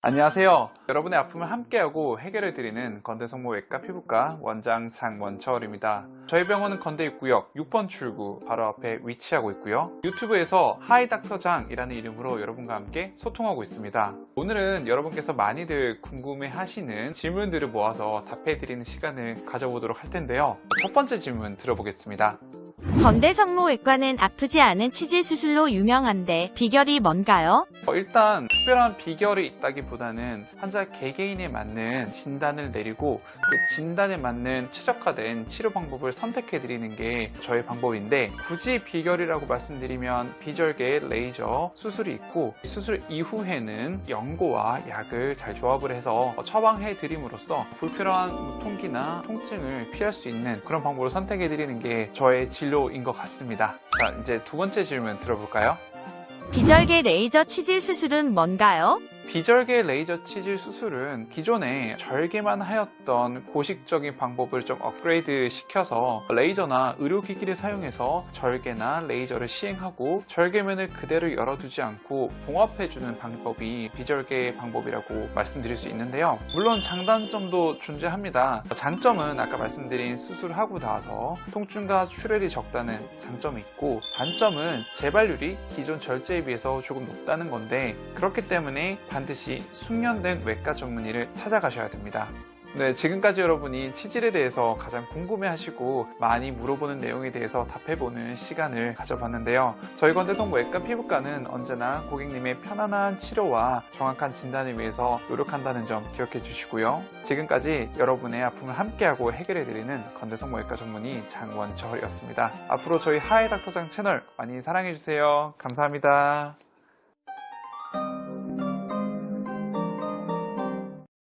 안녕하세요. 여러분의 아픔을 함께하고 해결해 드리는 건대성모 외과 피부과 원장 장원철입니다. 저희 병원은 건대 입구역 6번 출구 바로 앞에 위치하고 있고요. 유튜브에서 하이닥터장이라는 이름으로 여러분과 함께 소통하고 있습니다. 오늘은 여러분께서 많이들 궁금해 하시는 질문들을 모아서 답해 드리는 시간을 가져보도록 할 텐데요. 첫 번째 질문 들어보겠습니다. 건대 성모외과는 아프지 않은 치질 수술로 유명한데 비결이 뭔가요? 어, 일단 특별한 비결이 있다기보다는 환자 개개인에 맞는 진단을 내리고 그 진단에 맞는 최적화된 치료 방법을 선택해 드리는 게 저의 방법인데 굳이 비결이라고 말씀드리면 비절개 레이저 수술이 있고 수술 이후에는 연고와 약을 잘 조합을 해서 처방해 드림으로써 불필요한 무통기나 통증을 피할 수 있는 그런 방법을 선택해 드리는 게 저의 진 로인 것 같습니다. 자, 이제 두 번째 질문 들어볼까요? 비절개 레이저 치질 수술은 뭔가요? 비절개 레이저 치질 수술은 기존에 절개만 하였던 고식적인 방법을 좀 업그레이드 시켜서 레이저나 의료기기를 사용해서 절개나 레이저를 시행하고 절개면을 그대로 열어두지 않고 봉합해주는 방법이 비절개 방법이라고 말씀드릴 수 있는데요. 물론 장단점도 존재합니다. 장점은 아까 말씀드린 수술하고 나서 통증과 출혈이 적다는 장점이 있고 단점은 재발률이 기존 절제에 비해서 조금 높다는 건데 그렇기 때문에 반드시 숙련된 외과 전문의를 찾아가셔야 됩니다. 네, 지금까지 여러분이 치질에 대해서 가장 궁금해하시고 많이 물어보는 내용에 대해서 답해보는 시간을 가져봤는데요. 저희 건대성 외과 피부과는 언제나 고객님의 편안한 치료와 정확한 진단을 위해서 노력한다는 점 기억해 주시고요. 지금까지 여러분의 아픔을 함께하고 해결해드리는 건대성 외과 전문의 장원철이었습니다. 앞으로 저희 하이닥터장 채널 많이 사랑해주세요. 감사합니다.